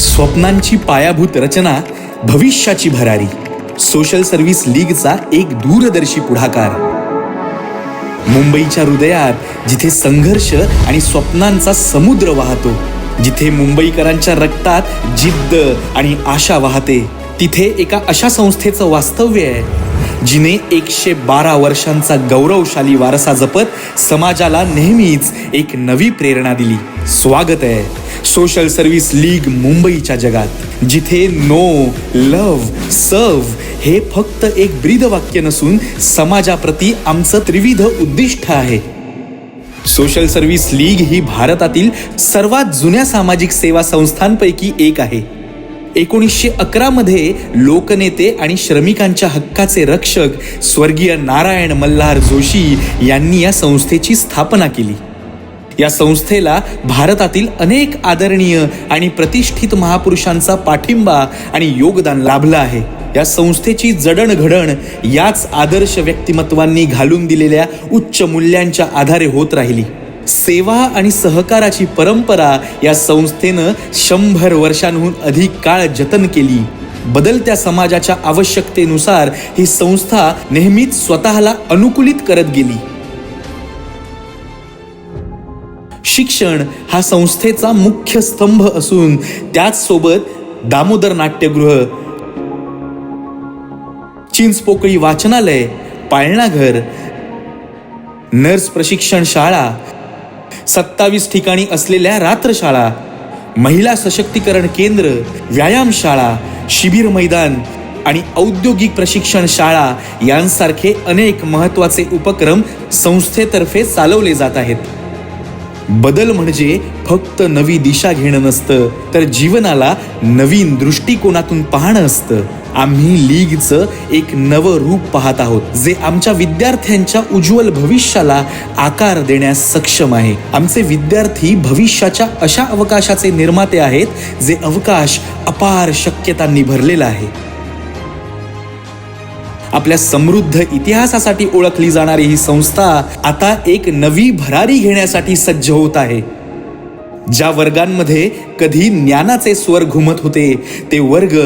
स्वप्नांची पायाभूत रचना भविष्याची भरारी. सोशल सर्व्हिस लीगचा एक दूरदर्शी पुढाकार. मुंबईच्या हृदयात जिथे संघर्ष आणि स्वप्नांचा समुद्र वाहतो जिथे मुंबईकरांच्या रक्तात जिद्द आणि आशा वाहते तिथे एका अशा संस्थेचं वास्तव्य आहे. जिने एकशे बारा वर्षांचा गौरवशाली वारसा जपत समाजाला नेहमीच एक नवी प्रेरणा दिली. स्वागत आहे सोशल सर्व्हिस लीग मुंबईच्या जगात जिथे नो लव सर्व हे फक्त एक ब्रीद वाक्य नसून समाजाप्रती आमचं त्रिविध उद्दिष्ट आहे. सोशल सर्व्हिस लीग ही भारतातील सर्वात जुन्या सामाजिक सेवा संस्थांपैकी एक आहे. एकोणीसशे अकरामध्ये लोकनेते आणि श्रमिकांच्या हक्काचे रक्षक स्वर्गीय नारायण मल्हार जोशी यांनी या संस्थेची स्थापना केली. या संस्थेला भारतातील अनेक आदरणीय आणि प्रतिष्ठित महापुरुषांचा पाठिंबा आणि योगदान लाभलं आहे. या संस्थेची जडणघडण याच आदर्श व्यक्तिमत्वांनी घालून दिलेल्या उच्च मूल्यांच्या आधारे होत राहिली. सेवा आणि सहकाराची परंपरा या संस्थेनं शंभर वर्षांहून अधिक काळ जतन केली. बदलत्या समाजाच्या आवश्यकतेनुसार ही संस्था नेहमीच स्वतःला अनुकूलित करत गेली. शिक्षण हा संस्थेचा मुख्य स्तंभ असून त्याचसोबत दामोदर नाट्यगृह चिंचपोकळी वाचनालय पाळणाघर नर्स प्रशिक्षण शाळा सत्तावीस ठिकाणी असलेल्या रात्रशाळा महिला सशक्तीकरण केंद्र व्यायामशाळा शिबिर मैदान आणि औद्योगिक प्रशिक्षण शाळा यांसारखे अनेक महत्त्वाचे उपक्रम संस्थेतर्फे चालवले जात आहेत. बदल म्हणजे फक्त नवी दिशा घेणं नसतं तर जीवनाला नवीन दृष्टिकोनातून पाहणं असतं. आम्ही लीगचं एक नवं रूप पाहत आहोत जे आमच्या विद्यार्थ्यांच्या उज्ज्वल भविष्याला आकार देण्यास सक्षम आहे. आमचे विद्यार्थी भविष्याच्या अशा अवकाशाचे निर्माते आहेत जे अवकाश अपार शक्यतांनी भरलेला आहे. आपल्या समृद्ध इतिहासासाठी ओळखली जाणारी ही संस्था आता एक नवी भरारी घेण्यासाठी सज्ज होत आहे. ज्या वर्गांमध्ये कधी ज्ञानाचे स्वर घुमत होते ते वर्ग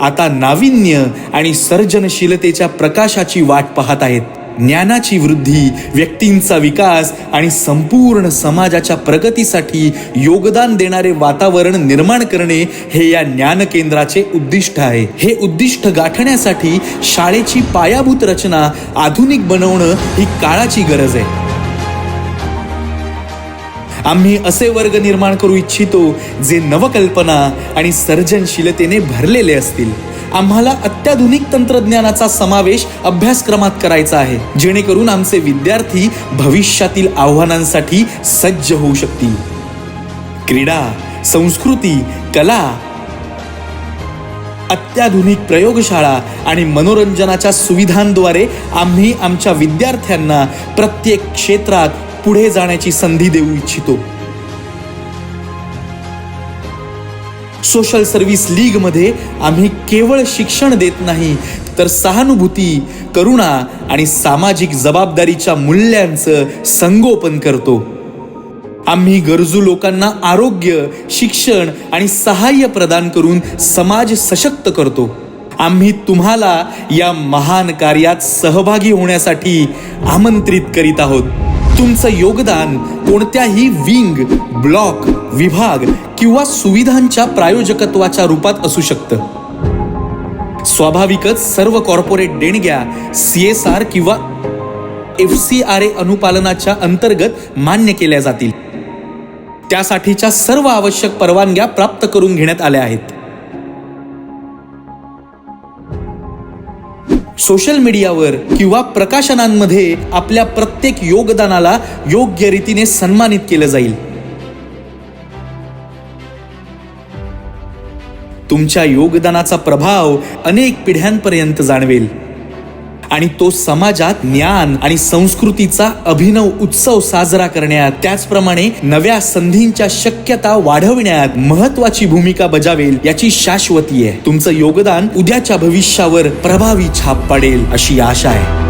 आता नाविन्य आणि सर्जनशीलतेच्या प्रकाशाची वाट पाहत आहेत. ज्ञानाची वृद्धी व्यक्तींचा विकास आणि संपूर्ण समाजाच्या प्रगतीसाठी योगदान देणारे वातावरण निर्माण करणे हे या ज्ञान केंद्राचे उद्दिष्ट आहे. हे उद्दिष्ट गाठण्यासाठी शाळेची पायाभूत रचना आधुनिक बनवणं ही काळाची गरज आहे. आम्ही असे वर्ग निर्माण करू इच्छितो जे नवकल्पना आणि सर्जनशीलतेने भरलेले असतील. आम्हाला अत्याधुनिक तंत्रज्ञानाचा समावेश अभ्यासक्रमात करायचा आहे जेणेकरून आमचे विद्यार्थी भविष्यातील आव्हानांसाठी सज्ज होऊ शकतील. क्रीडा संस्कृती कला अत्याधुनिक प्रयोगशाळा आणि मनोरंजनाच्या सुविधांद्वारे आम्ही आमच्या विद्यार्थ्यांना प्रत्येक क्षेत्रात पुढे जाण्याची संधी देऊ इच्छितो. सोशल सर्व्हिस लीगमध्ये आम्ही केवळ शिक्षण देत नाही तर सहानुभूती करुणा आणि सामाजिक जबाबदारीच्या मूल्यांचं संगोपन करतो. आम्ही गरजू लोकांना आरोग्य शिक्षण आणि सहाय्य प्रदान करून समाज सशक्त करतो. आम्ही तुम्हाला या महान कार्यात सहभागी होण्यासाठी आमंत्रित करीत आहोत. तुमचं योगदान कोणत्याही विंग ब्लॉक विभाग किंवा सुविधांच्या प्रायोजकत्वाच्या रूपात असू शकतं. स्वाभाविकच सर्व कॉर्पोरेट देणग्या सी एस आर किंवा एफ सी आर ए अनुपालनाच्या अंतर्गत मान्य केल्या जातील. त्यासाठीच्या सर्व आवश्यक परवानग्या प्राप्त करून घेण्यात आल्या आहेत. सोशल मीडियावर किंवा प्रकाशनांमध्ये आपल्या प्रत्येक योगदानाला योग्य रीतीने सन्मानित केलं जाईल. तुमच्या योगदानाचा प्रभाव अनेक पिढ्यांपर्यंत जाणवेल. आणि तो समाजात ज्ञान आणि संस्कृतीचा अभिनव उत्सव साजरा करण्यात त्याचप्रमाणे नव्या संधींच्या शक्यता वाढविण्यात महत्वाची भूमिका बजावेल याची शाश्वती आहे. तुमचं योगदान उद्याच्या भविष्यावर प्रभावी छाप पाडेल अशी आशा आहे.